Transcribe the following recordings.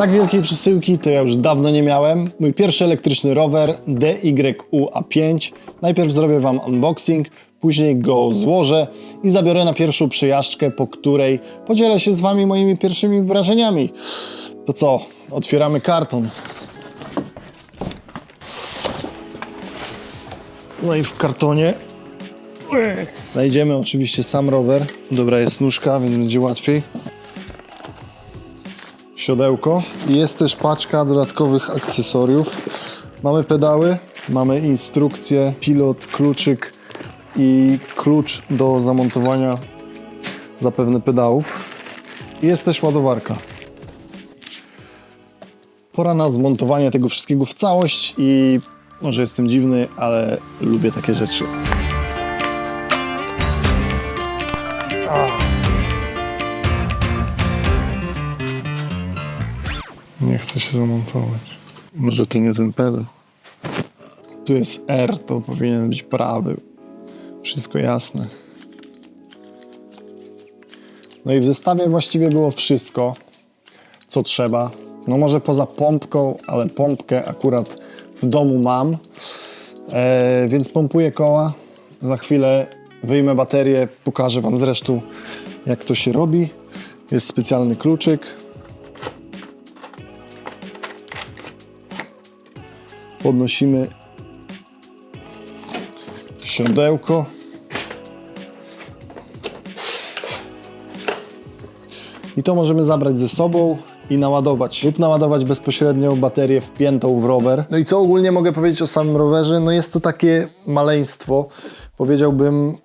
Tak wielkiej przesyłki to ja już dawno nie miałem. Mój pierwszy elektryczny rower DYU A5. Najpierw zrobię Wam unboxing, później go złożę i zabiorę na pierwszą przejażdżkę, po której podzielę się z Wami moimi pierwszymi wrażeniami. To co? Otwieramy karton. No i w kartonie znajdziemy oczywiście sam rower. Dobra jest nóżka, więc będzie łatwiej siodełko jest też paczka dodatkowych akcesoriów. Mamy pedały, mamy instrukcję, pilot, kluczyk i klucz do zamontowania zapewne pedałów. Jest też ładowarka. Pora na zmontowanie tego wszystkiego w całość i może jestem dziwny, ale lubię takie rzeczy. Nie chce się zamontować. Może to nie ten pedał. Tu jest R, to powinien być prawy. Wszystko jasne. No i w zestawie właściwie było wszystko, co trzeba. No może poza pompką, ale pompkę akurat w domu mam. E, więc pompuję koła. Za chwilę wyjmę baterię, pokażę Wam zresztą jak to się robi. Jest specjalny kluczyk. Podnosimy siodełko. I to możemy zabrać ze sobą i naładować lub naładować bezpośrednio baterię wpiętą w rower. No i co ogólnie mogę powiedzieć o samym rowerze? No jest to takie maleństwo, powiedziałbym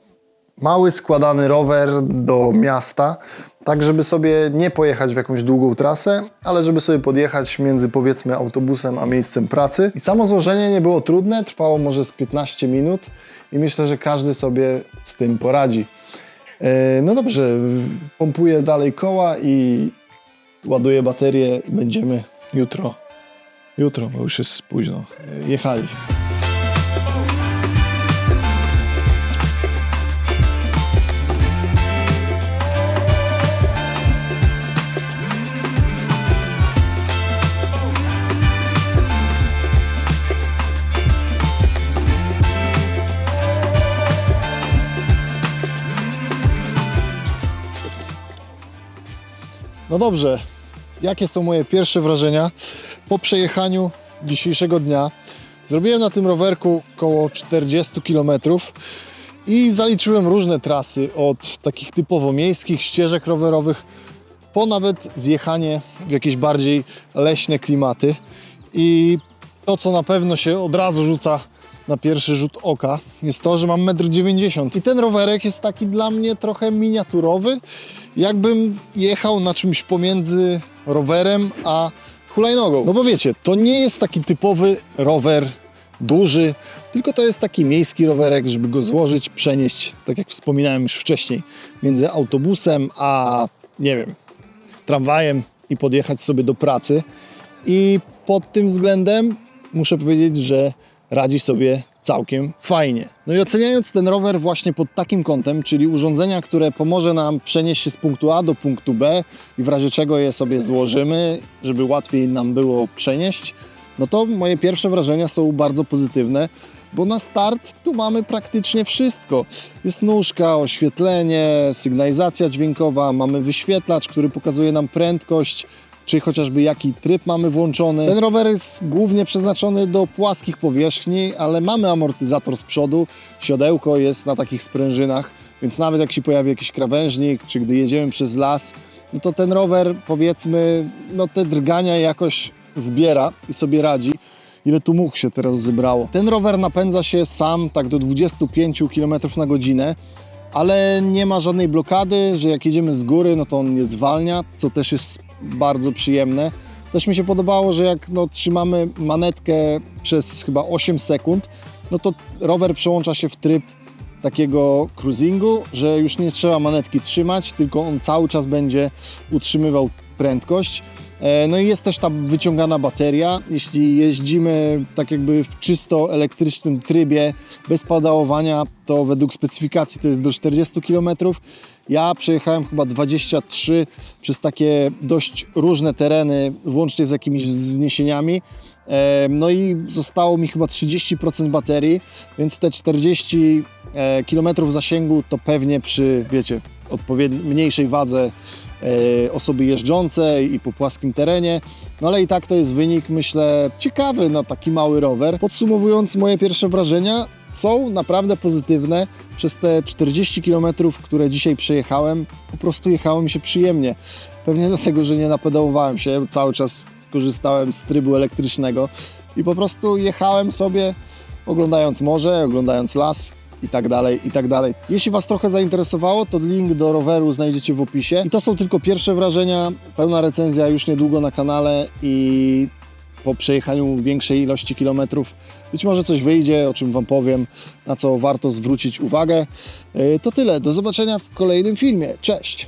mały składany rower do miasta, tak żeby sobie nie pojechać w jakąś długą trasę, ale żeby sobie podjechać między powiedzmy autobusem a miejscem pracy. I samo złożenie nie było trudne, trwało może z 15 minut i myślę, że każdy sobie z tym poradzi. E, No dobrze, pompuję dalej koła i ładuję baterię i będziemy jutro, jutro, bo już jest późno, e, jechali. No dobrze, jakie są moje pierwsze wrażenia po przejechaniu dzisiejszego dnia? Zrobiłem na tym rowerku około 40 km i zaliczyłem różne trasy od takich typowo miejskich ścieżek rowerowych po nawet zjechanie w jakieś bardziej leśne klimaty. I to, co na pewno się od razu rzuca na pierwszy rzut oka, jest to, że mam 1,90 m. I ten rowerek jest taki dla mnie trochę miniaturowy, jakbym jechał na czymś pomiędzy rowerem a hulajnogą. No bo wiecie, to nie jest taki typowy rower duży, tylko to jest taki miejski rowerek, żeby go złożyć, przenieść, tak jak wspominałem już wcześniej, między autobusem a nie wiem, tramwajem i podjechać sobie do pracy. I pod tym względem muszę powiedzieć, że radzi sobie całkiem fajnie. No i oceniając ten rower właśnie pod takim kątem, czyli urządzenia, które pomoże nam przenieść się z punktu A do punktu B i w razie czego je sobie złożymy, żeby łatwiej nam było przenieść, no to moje pierwsze wrażenia są bardzo pozytywne, bo na start tu mamy praktycznie wszystko. Jest nóżka, oświetlenie, sygnalizacja dźwiękowa, mamy wyświetlacz, który pokazuje nam prędkość, czy chociażby jaki tryb mamy włączony. Ten rower jest głównie przeznaczony do płaskich powierzchni, ale mamy amortyzator z przodu, siodełko jest na takich sprężynach, więc nawet jak się pojawi jakiś krawężnik, czy gdy jedziemy przez las, no to ten rower powiedzmy, no te drgania jakoś zbiera i sobie radzi. Ile tu much się teraz zebrało. Ten rower napędza się sam tak do 25 km na godzinę, ale nie ma żadnej blokady, że jak jedziemy z góry, no to on nie zwalnia, co też jest bardzo przyjemne. Też mi się podobało, że jak no, trzymamy manetkę przez chyba 8 sekund, no to rower przełącza się w tryb takiego cruisingu, że już nie trzeba manetki trzymać, tylko on cały czas będzie utrzymywał prędkość. E, No i jest też ta wyciągana bateria. Jeśli jeździmy tak jakby w czysto elektrycznym trybie, bez pedałowania, to według specyfikacji to jest do 40 km. Ja przejechałem chyba 23 przez takie dość różne tereny, włącznie z jakimiś wzniesieniami. E, No i zostało mi chyba 30% baterii, więc te 40 e, km zasięgu to pewnie przy, wiecie, mniejszej wadze e, osoby jeżdżące i po płaskim terenie. No ale i tak to jest wynik, myślę, ciekawy na taki mały rower. Podsumowując, moje pierwsze wrażenia są naprawdę pozytywne. Przez te 40 km, które dzisiaj przejechałem, po prostu jechało mi się przyjemnie. Pewnie dlatego, że nie napedałowałem się, cały czas korzystałem z trybu elektrycznego i po prostu jechałem sobie, oglądając morze, oglądając las i tak dalej, i tak dalej. Jeśli Was trochę zainteresowało, to link do roweru znajdziecie w opisie. I to są tylko pierwsze wrażenia, pełna recenzja już niedługo na kanale i po przejechaniu większej ilości kilometrów być może coś wyjdzie, o czym Wam powiem, na co warto zwrócić uwagę. Yy, To tyle, do zobaczenia w kolejnym filmie. Cześć!